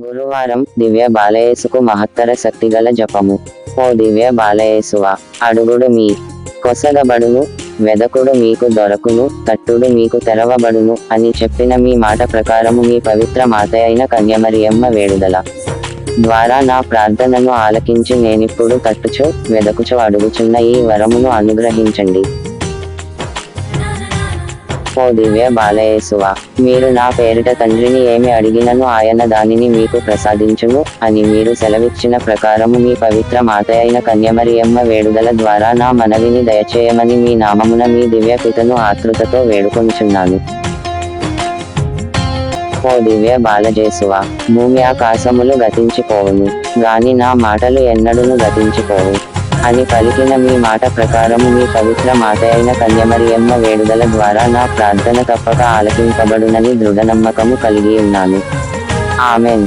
గురువారం దివ్య బాలయేసుకు మహత్తర శక్తిగల జపము. ఓ దివ్య బాలయేసువ అడుగుడు మీ కొసగబడును వెదకుడు మీకు దొరకును తట్టుడు మీకు తెరవబడును అని చెప్పిన మీ మాట ప్రకారము మీ పవిత్ర మాత అయిన కన్యమరియమ్మ వేడుదల. ద్వారా నా ప్రార్థనను ఆలకించి నేనిప్పుడు తట్టుచు వెదకుచు అడుగుచున్న ఈ వరమును అనుగ్రహించండి. ఓ దివ్య బాలయేసువ మీరు నా పేరిట తండ్రిని ఏమి అడిగినను ఆయన దానిని మీకు ప్రసాదించును అని మీరు సెలవిచ్చిన ప్రకారము మీ పవిత్ర మాత అయిన కన్యమరియమ్మ వేడుదల ద్వారా నా మనవిని దయచేయమని మీ నామమున మీ దివ్య పితను ఆతృతతో వేడుకొంచున్నాను. ఓ దివ్య బాలజేసువ భూమి ఆకాశములు గతించిపోవును గాని నా మాటలు ఎన్నడును గతించిపోవు. అని పలికిన మీ మాట ప్రకారము మీ పవిత్ర మాట అయిన కన్యమరియమ్మ వేడుదల ద్వారా నా ప్రార్థన తప్పక ఆలకింపబడునని దృఢ నమ్మకము కలిగి ఉన్నాను. ఆమెన్.